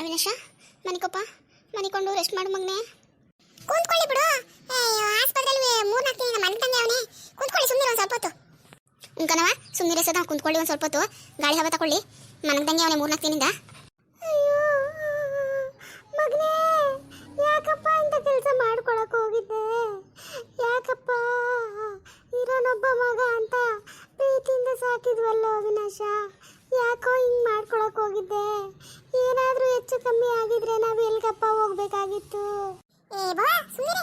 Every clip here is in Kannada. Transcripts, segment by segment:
ಅವಿನಾಶ, ಮನಿಕೊಪ್ಪ, ಮನಿಕೊಂಡು ರೆಸ್ಟ್ ಮಾಡು ಮಗನೆ. ಕೂತ್ಕೊಳ್ಳಿ ಬಿಡು. ಆಸ್ಪತ್ರೆಯಲ್ಲಿ ಮೂರ್ನಾಲ್ಕು ದಿನ ತಂದೆ ಅವನೇ. ಕೂತ್ಕೊಳ್ಳಿ ಸುಮ್ಮನೆ ಒಂದು ಸ್ವಲ್ಪ ಹೊತ್ತು. ಉಂಕನವ ಸುಮ್ಮನೆ ಸದಾ, ಕುಂತ್ಕೊಳ್ಳಿ ಒಂದು ಸ್ವಲ್ಪ ಹೊತ್ತು. ಗಾಳಿ ಹವ ತಕೊಳ್ಳಿ. ತಂಗಿ ಅವನೇ ಮೂರ್ನಾಲ್ಕು ದಿನದಿಂದ. ಅಯ್ಯೋ ಯಾಕಪ್ಪ ಅಂತ ಕೆಲಸ ಮಾಡ್ಕೊಳಕ್ಕೆ ಹೋಗಿದ್ದೆ? ಯಾಕಪ್ಪ? ಇರೋನೊಬ್ಬ ಮಗ ಅಂತ ಸಾಕಿದ್ವಲ್ಲೋ ಅವಿನಾಶ? ಯಾಕೋ ಹಿಂಗ್ ಮಾಡ್ಕೊಳಕ್ ಹೋಗಿದ್ದೆ? ಏನಾದ್ರೂ ಹೆಚ್ಚು ಕಮ್ಮಿ ಆಗಿದ್ರೆ ನಾವು ಎಲ್ಗಪ್ಪ ಹೋಗ್ಬೇಕಾಗಿತ್ತು. ಏ ಬಾ ಸುಮ್ಮನೆ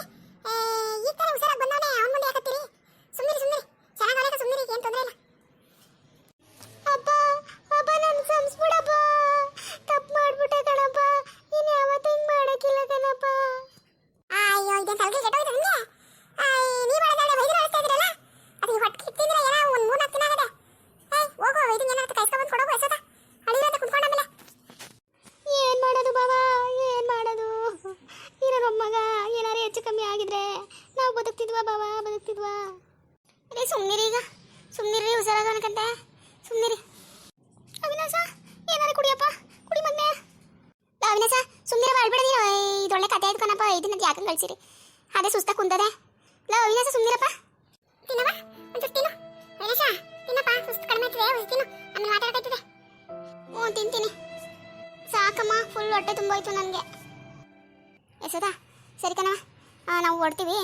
ಈ ತರ ಹುಷಾರಾಗಿ ಬಂದವನೇ, ಅವನ ಮುಂದೆ ಯಾಕತ್ತೀರಿ? ಸುಮ್ಮನೆ ಸುಮ್ಮನೆ ಚೆನ್ನಾಗಿ ಸುಮ್ಮನೆ ಏನು ತೊಂದರೆ ಇಲ್ಲ. ಇದನ್ನ ಹಾಗೆ ಕಳ್ಸಿರಿ. ಅದೇ ಸುಸ್ತ ಕುಂತದೆ ಲೋ ಅವಿನಾಶ ಸುಮ್ಮನಿರಪ್ಪ ತಿನ್ನವ ಒಂಚೂರು ತಿನ್ನು. ವೈನೇಶ ತಿನ್ನಪ್ಪ, ಸುಸ್ತು ಕಡಿಮೆ ತಿನ್ನು. ಆಮೇಲೆ ಮಾತಾಡಕೈತದೆ ಹ್ಞೂ, ತಿಂತೀನಿ. ಸಾಕಮ್ಮ ಫುಲ್ ಹೊಟ್ಟೆ ತುಂಬೋಯ್ತು ನನಗೆ. ಎಸದಾ ಸರಿ ಕಣವ ನಾವು ಹೊಡ್ತೀವಿ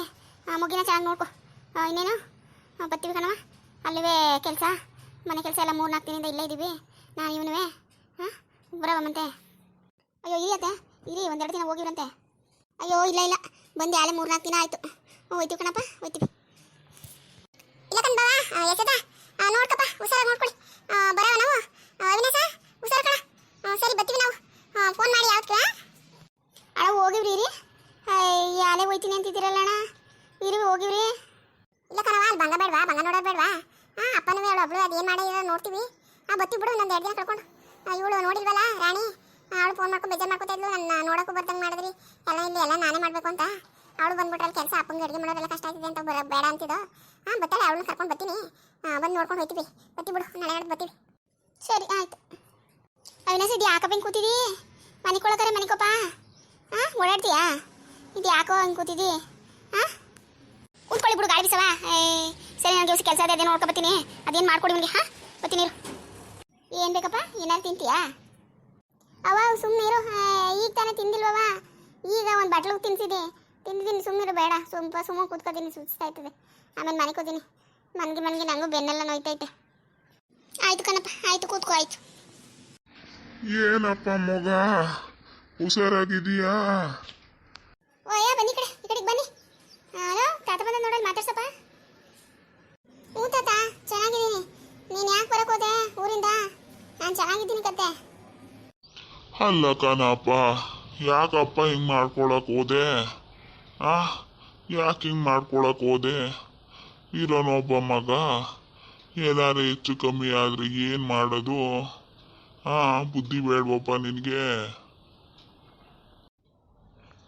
ಮುಗಿನ ಚೆನ್ನಾಗಿ ನೋಡ್ಕೊ. ಇನ್ನೇನು? ಬರ್ತೀವಿ ಕಣವ ಅಲ್ಲಿವೇ ಕೆಲಸ? ಮನೆ ಕೆಲಸ ಎಲ್ಲ ಮೂರು ನಾಲ್ಕು ದಿನದಿಂದ ಇಲ್ಲೇ ಇದ್ದೀವಿ ನಾನು ಇವನುವೆ. ಹಾಂ ಬರವ ಮತ್ತೆ. ಅಯ್ಯೋ, ಇರಿ ಅತ್ತೆ. ಇರಿ, ಒಂದೆರಡು ದಿನ ಹೋಗಿರಂತೆ ಅಯ್ಯೋ, ಇಲ್ಲ ಇಲ್ಲ. ಬಂದು ಮೂರು ನಾಲ್ಕು ದಿನ ಆಯಿತು. ಹೋಯ್ತೀವಿ ಕಣಪ್ಪ, ಹೋಯ್ತೀವಿ. ಇಲ್ಲ ಕಣ್ ಬಾವ ಎಸದ ನೋಡ್ಕಪ್ಪ, ಹುಷಾರಾಗಿ ನೋಡ್ಕೊಳ್ಳಿ ಬರವ ನಾವು? ಅವಿನಾಶ ಹುಷಾರ ಕಣ. ಸರಿ, ಬರ್ತೀವಿ ನಾವು. ಫೋನ್ ಮಾಡಿ ಯಾವತ್ತು ಅಣ್ಣ ಹೋಗಿವ್ರಿ ಇರಿ. ಆಲೆ ಹೋಯ್ತೀನಿ ಅಂತಿದ್ದೀರಲ್ಲ ಅಣ್ಣ. ಇರಿ, ಹೋಗಿವ್ರಿ. ಇಲ್ಲ ಕಣವ ಅಲ್ಲಿ ಬಂಗ ಬೇಡವಾ, ಬಂಗ ನೋಡೋದು ಬೇಡವಾ? ಹಾಂ ಅಪ್ಪನೂ ಹೇಳು ಒಬ್ಳು ಅದು ಏನು ಮಾಡಿರೋ ನೋಡ್ತೀವಿ. ಹಾಂ ಬತ್ತಿ ಬಿಡು, ಇನ್ನೊಂದು ಎರಡು ದಿನ ಕಳ್ಕೊಂಡು. ಇವಳು ನೋಡಿಲ್ವಲ್ಲ, ರಾಣಿ? ಅವಳು ಫೋನ್ ಮಾಡ್ಕೊಂಡು ಬೇಜಾರು ಮಾಡ್ಕೊತಾ ಇದ್ಲು. ನನ್ನ ನೋಡೋಕ್ಕೂ ಮಾಡಿದ್ರಿ. ಎಲ್ಲ ಇಲ್ಲಿ ಎಲ್ಲ ನಾನೇ ಮಾಡಬೇಕು ಅಂತ. ಅವಳು ಬಂದ್ಬಿಟ್ರೆ ಕೆಲಸ ಅಪ್ಪಂಗೆ ಅಡುಗೆ ಮಾಡೋದೆಲ್ಲ ಕಷ್ಟ ಆಗ್ತಿದೆ ಅಂತ ಬರ ಬೇಡ ಅಂತಿದ್ದು. ಹಾಂ ಬರ್ತಾಳೆ ಅವಳನ್ನ ಕರ್ಕೊಂಡು ಬರ್ತೀನಿ. ಬಂದು ನೋಡ್ಕೊಂಡು ಹೋಯ್ತೀವಿ ಬತ್ತಿ ಬಿಡು, ನಾಳೆ ಬರ್ತೀವಿ ಸರಿ, ಆಯ್ತು. ಅವಿನಾಶ್, ಇದು ಯಾಕಪ್ಪ ಹಿಂಗೆ ಕೂತಿದಿ? ಮನೆ ಕೊಳಕರೆ ಮನೆಕೊಪ್ಪ ಹಾಂ, ಓಡಾಡ್ತೀಯಾ? ಇದು ಯಾಕೋ ಹಂಗೆ ಕೂತಿದಿ? ಹಾಂ? ಕೂತ್ಕೊಳ್ಳಿ ಬಿಡು ಗಾಡಿ ಬಿಸವ ಏ, ಸರಿ ನನಗೆ ಕೆಲಸ ಇದೆ, ಅದೇ ನೋಡ್ಕೊ ಬರ್ತೀನಿ. ಅದೇನು ಮಾಡ್ಕೊಡಿ ನನಗೆ ಹಾಂ? ಬರ್ತೀನಿ ಏನು ಬೇಕಪ್ಪ? ಏನಾರು ತಿಂತೀಯಾ? ಅವ ಸುಮ್ಮನೆ ಇರು ಈಗ ತಾನೇ ತಿಂದಿಲ್ವವ ಈಗ ಒಂದು ಬಟ್ಲಗೆ ತಿನ್ಸಿದೆ. ತಿಂದಿದ್ದೀನಿ ಸುಮ್ಮನಿರು ಬೇಡ. ಸುಮ್ಮ ಸುಮ್ಮ ಕೂತ್ಕೋತೀನಿ ಆಮೇಲೆ ಮನೆಗೆ ಹೋಗ್ತೀನಿ. ಮನ್ಗೆ ಮನ್ಗೆ ನನಗೂ ಬೆನ್ನೆಲ್ಲ ನೋಯ್ತೈತೆ. ಆಯ್ತು ಕಣಪ್ಪ ಆಯ್ತು ಕೂತ್ಕೋ ಆಯ್ತು. ಏನಪ್ಪ ಮಗ? ಹುಷಾರಾಗಿದೀಯಾ ಓಯ್ಯ ಬನ್ನಿ ಕಡೆ ಈ ಕಡೆಗೆ ಬನ್ನಿ. ಹಲೋ ತಾತ ಬಂದ ನೋಡಲ್ಲಿ ಮಾತಾಡ್ಸಪ್ಪ. ಹ್ಞೂ ತಾತ ಚೆನ್ನಾಗಿದ್ದೀನಿ. ನೀನು ಯಾಕೆ ಬರೋಕೋದೆ ಊರಿಂದ? ನಾನು ಚೆನ್ನಾಗಿದ್ದೀನಿ ಕತೆ. ಅಲ್ಲ ಯಾಕಪ್ಪ ಹಿಂಗೆ ಮಾಡ್ಕೊಳಕ್ ಹೋದೆ? ಆ, ಯಾಕೆ ಹಿಂಗೆ ಮಾಡ್ಕೊಳಕ್ ಹೋದೆ? ಇರೋನೊಬ್ಬ ಮಗ, ಏನಾರು ಹೆಚ್ಚು ಕಮ್ಮಿ ಆದ್ರೆ ಏನು ಮಾಡೋದು? ಆ, ಬುದ್ಧಿ ಬೇಡ್ವಪ್ಪ ನಿನಗೆ.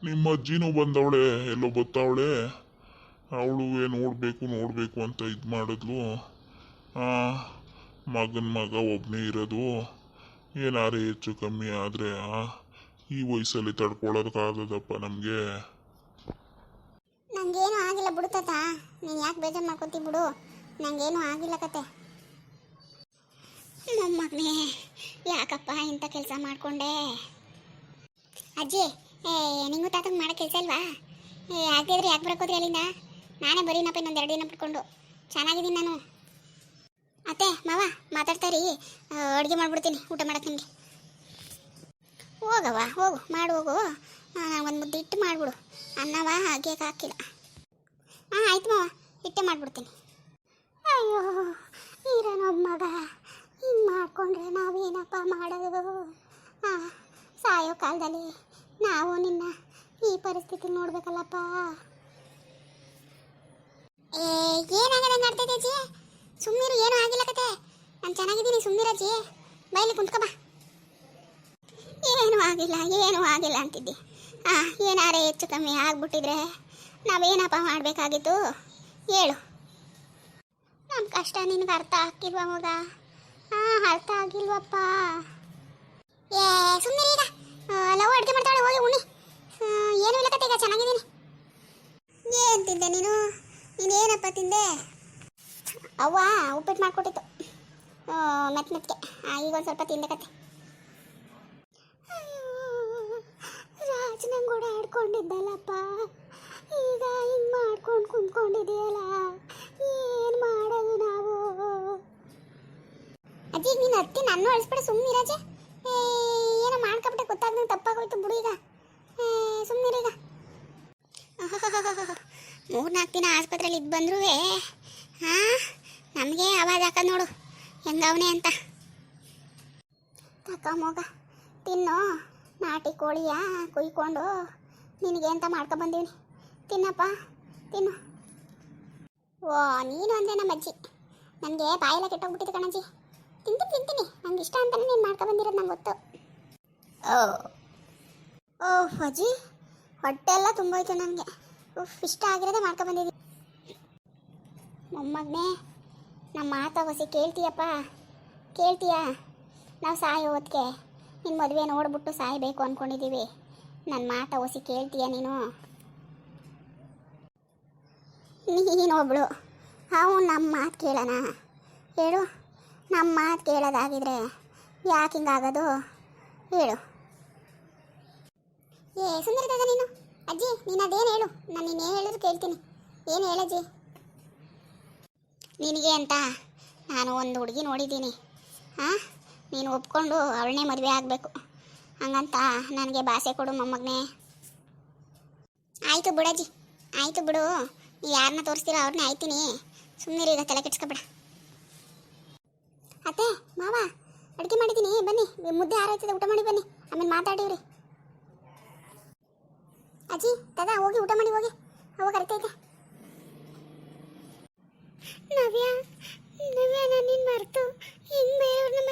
ನಿಮ್ಮ ಅಜ್ಜಿನೂ ಬಂದವಳೆ, ಎಲ್ಲೋ ಬತ್ತವಳೆ? ಅವಳು ನೋಡಬೇಕು ನೋಡಬೇಕು ಅಂತ ಇದು ಮಾಡಿದ್ಲು. ಮಗನ ಮಗ ಒಬ್ಬನೇ ಇರೋದು. ಏನಾರು ಹೆಚ್ಚು ಕಮ್ಮಿ ಆದರೆ ಈ ವಯಸ್ಸಲ್ಲಿ ತಡ್ಕೊಳ್ಳೋದಕ್ಕಾಗದಪ್ಪ ನಮಗೆ. ನಂಗೇನು ಆಗಿಲ್ಲ ಬಿಡು ತಾತ. ನೀನು ಯಾಕೆ ಬೇಜಾರು ಮಾಡ್ಕೊತಿ ಬಿಡು. ನಂಗೇನು ಆಗಿಲ್ಲ ಕತೆ. ಮೊಮ್ಮಗನೇ, ಯಾಕಪ್ಪ ಇಂಥ ಕೆಲಸ ಮಾಡಿಕೊಂಡೆ? ಅಜ್ಜಿ, ಏ, ನಿಂಗೂ ತಾತಂಗೆ ಮಾಡೋ ಕೆಲಸ ಇಲ್ವಾ? ಏ ಆಗಿದ್ರೆ ಯಾಕೆ ಬರಕೋದ್ರಿ ಅಲ್ಲಿಂದ? ನಾನೇ ಬರೀನಪ್ಪ ಇನ್ನೊಂದು ಎರಡು ದಿನ ಬಿಟ್ಕೊಂಡು. ಚೆನ್ನಾಗಿದ್ದೀನಿ ನಾನು. ಅತ್ತೆ, ಮಾವ, ಮಾತಾಡ್ತಾರಿ. ಅಡುಗೆ ಮಾಡ್ಬಿಡ್ತೀನಿ, ಊಟ ಮಾಡಕ್ಕೆ ನಿಮಗೆ. ಹೋಗವ್ವ, ಹೋಗು, ಮಾಡು, ಹೋಗು. ಒಂದು ಮುದ್ದೆ ಇಟ್ಟು ಮಾಡಿಬಿಡು. ಅನ್ನವ, ಹಾಗೆ ಹಾಕಿಲ್ಲ ಹಾಂ ಆಯ್ತು ಮಾವ ಇಟ್ಟೆ ಮಾಡಿಬಿಡ್ತೀನಿ. ಅಯ್ಯೋ, ಈರನೊಬ್ಬ ಮಗ. ಹಿಂಗೆ ನಾವು ನಾವೇನಪ್ಪ ಮಾಡೋದು? ಹಾಂ ಸಾಯೋ ಕಾಲದಲ್ಲಿ ನಾವು ನಿನ್ನ ಈ ಪರಿಸ್ಥಿತಿ ನೋಡ್ಬೇಕಲ್ಲಪ್ಪ. ಏ, ಏನಾಗದೆ ನಡ್ತೈತೆ ಅಜ್ಜಿ? ಅಜ್ಜಿ ಮೈಲಿ ಕುಂತ್ಕೊ ಬಾ. ಏನೂ ಆಗಿಲ್ಲ ಏನೂ ಆಗಿಲ್ಲ ಅಂತಿದ್ದಿ. ಹಾಂ ಏನಾರೇ ಹೆಚ್ಚು ಕಮ್ಮಿ ಆಗ್ಬಿಟ್ಟಿದ್ರೆ ನಾವೇನಪ್ಪ ಮಾಡಬೇಕಾಗಿತ್ತು? ಹೇಳು. ನಮ್ಮ ಕಷ್ಟ ನಿನಗೆ ಅರ್ಥ ಆಗ್ತಿಲ್ವ ಮಗ? ಹಾಂ ಅರ್ಥ ಆಗಿಲ್ವಪ್ಪ. ಏ ಸುಮ್ಮನೆ ಈಗ. ಲವ್ ಅಡುಗೆ ಮಾಡ್ತಾಳೆ, ಹೋಗಿ ಉಣ್ಣಿ. ಏನು ಇಲ್ಲ ಕತೆ ಈಗ ಚೆನ್ನಾಗಿದ್ದೀನಿ. ಏನು ತಿಂದೆ ನೀನು? ನೀನೇನಪ್ಪ ತಿಂದೆ? ಅವ್ವ, ಉಪ್ಪಿಟ್ಟು ಮಾಡಿಕೊಟ್ಟಿತ್ತು. ಮೆತ್ತ ಮತ್ತೆ ಈಗ ಒಂದು ಸ್ವಲ್ಪ ತಿನ್ಬೇಕತ್ತೆ ರಾಜ್ ನಂಗೆ ಓಡಾಡ್ಕೊಂಡಿದ್ದಲ್ಲಪ್ಪ ಈಗ ಹಿಂಗೆ ಮಾಡ್ಕೊಂಡು ಕುಂತ್ಕೊಂಡಿದೆಯಲ್ಲ ಏನು ಮಾಡೋದು ನಾವು? ಅಜ್ಜಿ ನೀನು ಅತ್ತಿ ನನ್ನ ಅಳಿಸ್ಬೇಡ ಸುಮ್ಮನೆ ರಾಜೆ ಏನೋ ಮಾಡ್ಕೊಬಿಟ್ಟೆ ಗೊತ್ತಾಗ್ದಂಗೆ ತಪ್ಪಾಗೋಯ್ತು ಬಿಡು ಈಗ. ಸುಮ್ಮನಿರೀಗ ಮೂರ್ನಾಲ್ಕು ದಿನ ಆಸ್ಪತ್ರೆಯಲ್ಲಿ ಇದ್ದು ಬಂದ್ರೂ ಹಾ ನಮಗೆ ಆವಾಜ್ ಹಾಕೋದು ನೋಡು. ಹೆಂಗವನೆ ಅಂತ? ಅಕ್ಕ ಮಗ, ತಿನ್ನು. ನಾಟಿ ಕೋಳಿಯ ಕುಯ್ಕೊಂಡು ನಿನಗೆ ಅಂತ ಮಾಡ್ಕೊಬಂದೀನಿ ತಿನ್ನಪ್ಪ, ತಿನ್ನು. ಓ, ನೀನು ಅಂದೆ ನಮ್ಮ ಅಜ್ಜಿ ನನಗೆ ಬಾಯೆಲ್ಲ ಕೆಟ್ಟೋಗ್ಬಿಟ್ಟಿದೆ ಕಣಜ್ಜಿ. ತಿಂತೀನಿ ತಿಂತೀನಿ. ನಂಗೆ ಇಷ್ಟ ಅಂತಾನೆ ನೀನು ಮಾಡ್ಕೊಬಂದಿರೋದು ನಂಗೆ ಗೊತ್ತು. ಓ ಓ ಅಜ್ಜಿ ಹೊಟ್ಟೆ ಎಲ್ಲ ತುಂಬೋಯ್ತು ನನಗೆ ಉಫ್, ಇಷ್ಟ ಆಗಿರೋದೇ ಮಾಡ್ಕೊಬಂದಿದ್ದೀನಿ ಮೊಮ್ಮಗನೇ ನಮ್ಮ ಮಾತ ಹೊಸಿ ಕೇಳ್ತೀಯಪ್ಪ. ಕೇಳ್ತೀಯಾ? ನಾವು ಸಾಯೋ ಹೊತ್ತಿಗೆ ನಿನ್ನ ಮದುವೆ ನೋಡ್ಬಿಟ್ಟು ಸಾಯಬೇಕು ಅಂದ್ಕೊಂಡಿದ್ದೀವಿ ನನ್ನ ಮಾತ ಹೊಸಿ ಕೇಳ್ತೀಯ ನೀನು? ನೀನೊಬ್ಳು. ಅವನು ನಮ್ಮ ಮಾತು ಕೇಳೋಣ. ಹೇಳು ನಮ್ಮ ಮಾತು ಕೇಳೋದಾಗಿದ್ರೆ ಯಾಕೆ ಹಿಂಗಾಗೋದು? ಹೇಳು. ಏ ಸುಂದರದಾಗ ನೀನು. ಅಜ್ಜಿ, ನೀನು ಅದೇನು ಹೇಳು? ನಾನು ನೀನು ಹೇಳಿದ್ರು ಕೇಳ್ತೀನಿ. ಏನು ಹೇಳಜ್ಜಿ? ನಿನಗೆ ಅಂತ? ನಾನು ಒಂದು ಹುಡುಗಿ ನೋಡಿದ್ದೀನಿ. ಹಾಂ ನೀನು ಒಪ್ಕೊಂಡು ಅವಳನ್ನೇ ಮದುವೆ ಆಗಬೇಕು. ಹಂಗಂತ ನನಗೆ ಭಾಷೆ ಕೊಡು ಮೊಮ್ಮಗನೇ. ಆಯಿತು ಬಿಡಜ್ಜಿ, ಆಯಿತು ಬಿಡು. ನೀ ಯಾರನ್ನ ತೋರಿಸ್ತೀರೋ ಅವ್ರನ್ನ ಆಯ್ತೀನಿ. ಸುಮ್ಮನೆ ಈಗ ತಲೆ ಕೆಡ್ಸ್ಕೊಬೇಡ. ಅತ್ತೆ, ಮಾವ, ಅಡುಗೆ ಮಾಡಿದ್ದೀನಿ. ಬನ್ನಿ, ಮುದ್ದೆ ಆರಾಯ್ತದೆ ಊಟ ಮಾಡಿ ಬನ್ನಿ. ಆಮೇಲೆ ಮಾತಾಡಿವ್ರಿ. ಅಜ್ಜಿ ದಾದಾ ಹೋಗಿ ಊಟ ಮಾಡಿ ಹೋಗಿ. ಅವಾಗ ಕರಿತೈತೆ ನವ್ಯ ನವ್ಯ ನಾನು ಮರೆತು ಹಿಂಗೆ ಬೇರೆಯವ್ರನ್ನ